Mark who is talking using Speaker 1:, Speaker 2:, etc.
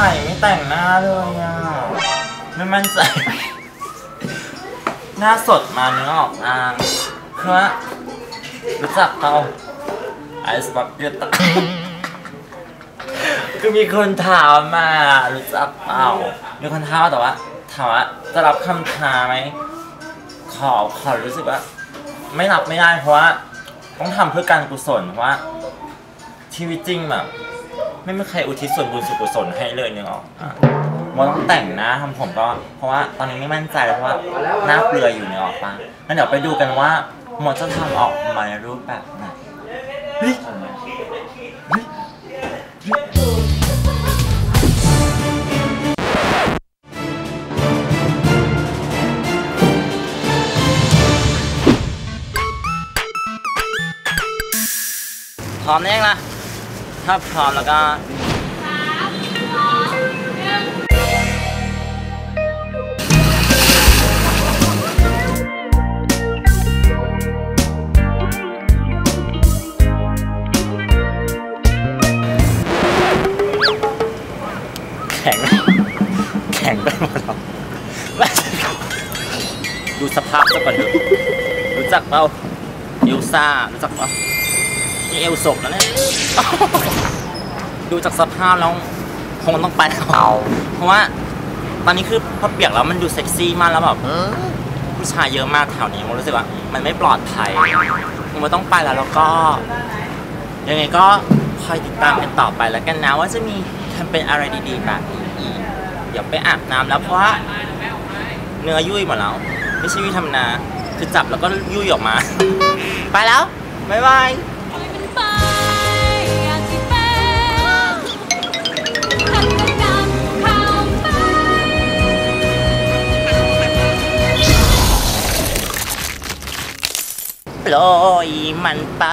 Speaker 1: ถ่ไม่แต่งหน้าเลยอะไม่มั่นใจ หน้าสดมาเนื้อออกอ่างคือว่ารู้จักเปล่าไอซ์บักเก็ตคือมีคนถามมารู้จักเปล่ามีคนถามแต่ว่าถามว่าจะรับคำท้าไหมขอขอรู้สึกว่า ไม่รับไม่ได้เพราะว่าต้องทำเพื่อการกุศลเพราะว่าชีวิตจริงแบบ ไม่มีใครอุทิศส่วนบุญส่วนกุศลให้เลยนึกออกอะมต้องแต่งหน้าทำผมก็ เพราะว่าตอนนี้ไม่มั่นใจเพราะว่าหน้าเปลือยอยู่นึกออกปะงั้นเดี๋ยวไปดูกันว่ามอจะทำออกมาในรูปแบบไหนเฮ้ยเฮ้ยเฮ้ยพร้อมแล้วยังล่ะ ถ้าพร้อมแล้วก็แข็ง แข็งไปหมดแล้วดูสภาพซะก่อนดูรู้จักเปล่าเอลซ่ารู้จักเปล่า นี่เอลศพแล้วเนี่ยดูจากสภาพแล้วคงต้องไปแล้วเพราะว่า ตอนนี้คือพอเปียกแล้วมันดูเซ็กซี่มากแล้วแบบผู้ชายเยอะมากแถวนี้ผมรู้สึกว่า มันไม่ปลอดภัยผมว่าต้องไปแล้วแล้วก็ ยังไงก็คอยติดตามกันต่อไปแล้วกันนะว่าจะมีแคมเปญอะไรดีๆแบบนี้อีกเดี๋ยวไปอาบน้ำแล้วเพราะว่าเนื้อยุ่ยหมดแล้ว ไม่ใช่ยุ่ยธรรมดาคือจับแล้วก็ยุ่ยออกมา ไปแล้ว บ๊ายบาย ลอยมันไป